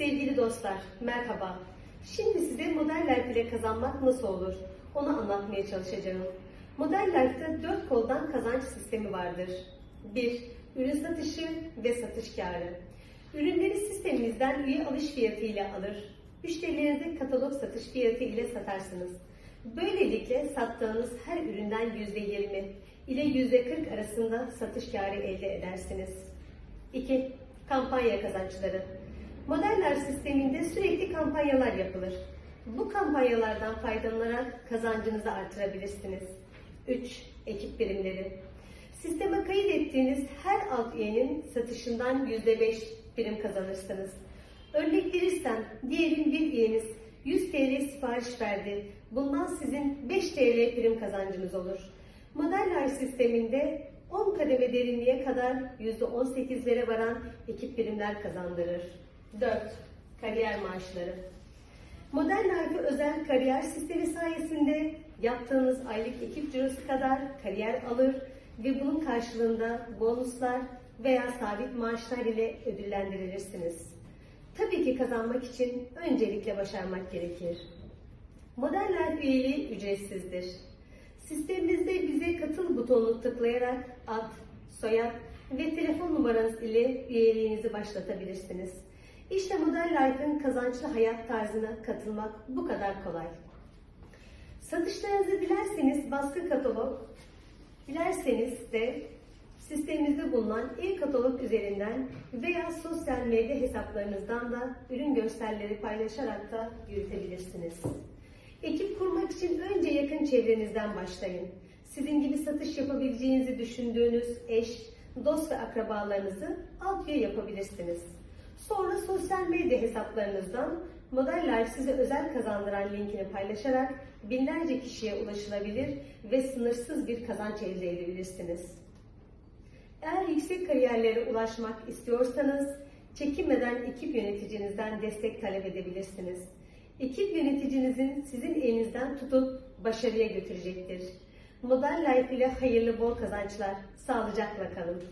Sevgili dostlar, merhaba. Şimdi size Model Life ile kazanmak nasıl olur? Onu anlatmaya çalışacağım. Model Life'da dört koldan kazanç sistemi vardır. 1. Ürün satışı ve satış karı. Ürünleri sistemimizden üye alış fiyatı ile alır. Müşterilerinize katalog satış fiyatı ile satarsınız. Böylelikle sattığınız her üründen %20 ile %40 arasında satış karı elde edersiniz. 2. Kampanya kazançları. Modeller sisteminde sürekli kampanyalar yapılır. Bu kampanyalardan faydalanarak kazancınızı artırabilirsiniz. 3. Ekip birimleri. Sisteme kayıt ettiğiniz her alt üyenin satışından %5 birim kazanırsınız. Örnek verirsem, diyelim bir üyeniz 100 TL sipariş verdi. Bundan sizin 5 TL prim kazancınız olur. Modeller sisteminde 10 kademe derinliğe kadar %18'lere varan ekip birimler kazandırır. 4. Kariyer maaşları. Modern Life özel kariyer sistemi sayesinde yaptığınız aylık ekip cirosu kadar kariyer alır ve bunun karşılığında bonuslar veya sabit maaşlar ile ödüllendirilirsiniz. Tabii ki kazanmak için öncelikle başarmak gerekir. Modern Life üyeliği ücretsizdir. Sistemimizde bize katıl butonunu tıklayarak ad, soyad ve telefon numaranız ile üyeliğinizi başlatabilirsiniz. İşte Modern Life'ın kazançlı hayat tarzına katılmak bu kadar kolay. Satışlarınızı dilerseniz baskı katalog, dilerseniz de sistemimizde bulunan e-katalog üzerinden veya sosyal medya hesaplarınızdan da ürün görselleri paylaşarak da yürütebilirsiniz. Ekip kurmak için önce yakın çevrenizden başlayın. Sizin gibi satış yapabileceğinizi düşündüğünüz eş, dost ve akrabalarınızı alt üye yapabilirsiniz. Sonra sosyal medya hesaplarınızdan Model Life size özel kazandıran linkini paylaşarak binlerce kişiye ulaşılabilir ve sınırsız bir kazanç elde edebilirsiniz. Eğer yüksek kariyerlere ulaşmak istiyorsanız çekinmeden ekip yöneticinizden destek talep edebilirsiniz. Ekip yöneticinizin sizin elinizden tutup başarıya götürecektir. Model Life ile hayırlı bol kazançlar. Sağlıcakla kalın.